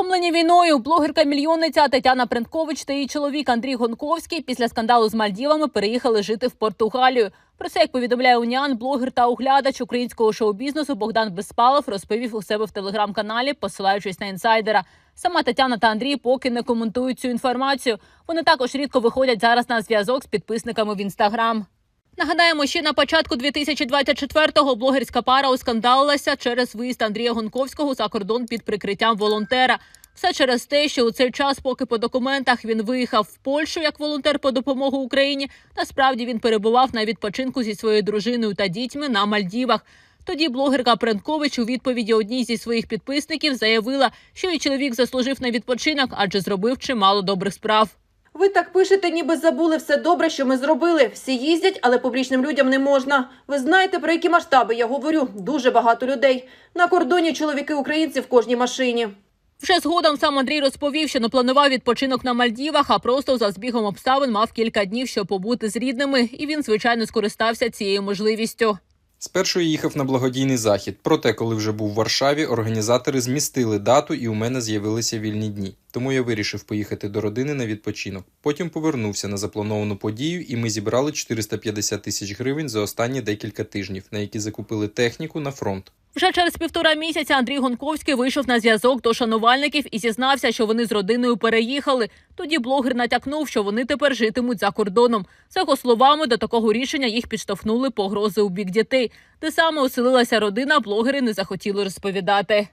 Втомлені війною блогерка-мільйонниця Тетяна Пренткович та її чоловік Андрій Гонковський після скандалу з Мальдівами переїхали жити в Португалію. Про це, як повідомляє Уніан, блогер та оглядач українського шоу-бізнесу Богдан Безпалов розповів у себе в телеграм-каналі, посилаючись на інсайдера. Сама Тетяна та Андрій поки не коментують цю інформацію. Вони також рідко виходять зараз на зв'язок з підписниками в інстаграм. Нагадаємо, ще на початку 2024-го блогерська пара оскандалилася через виїзд Андрія Гонковського за кордон під прикриттям волонтера. Все через те, що у цей час, поки по документах він виїхав в Польщу як волонтер по допомогу Україні, насправді він перебував на відпочинку зі своєю дружиною та дітьми на Мальдівах. Тоді блогерка Пренкович у відповіді одній зі своїх підписників заявила, що її чоловік заслужив на відпочинок, адже зробив чимало добрих справ. Ви так пишете, ніби забули все добре, що ми зробили. Всі їздять, але публічним людям не можна. Ви знаєте, про які масштаби я говорю? Дуже багато людей. На кордоні чоловіки українці в кожній машині. Вже згодом сам Андрій розповів, що не планував відпочинок на Мальдівах, а просто за збігом обставин мав кілька днів, щоб побути з рідними, і він, звичайно, скористався цією можливістю. Спершу я їхав на благодійний захід, проте, коли вже був в Варшаві, організатори змістили дату і у мене з'явилися вільні дні. Тому я вирішив поїхати до родини на відпочинок. Потім повернувся на заплановану подію, і ми зібрали 450 тисяч гривень за останні декілька тижнів, на які закупили техніку на фронт. Вже через півтора місяця Андрій Гонковський вийшов на зв'язок до шанувальників і зізнався, що вони з родиною переїхали. Тоді блогер натякнув, що вони тепер житимуть за кордоном. За його словами, до такого рішення їх підштовхнули погрози у бік дітей. Де саме оселилася родина, блогери не захотіли розповідати.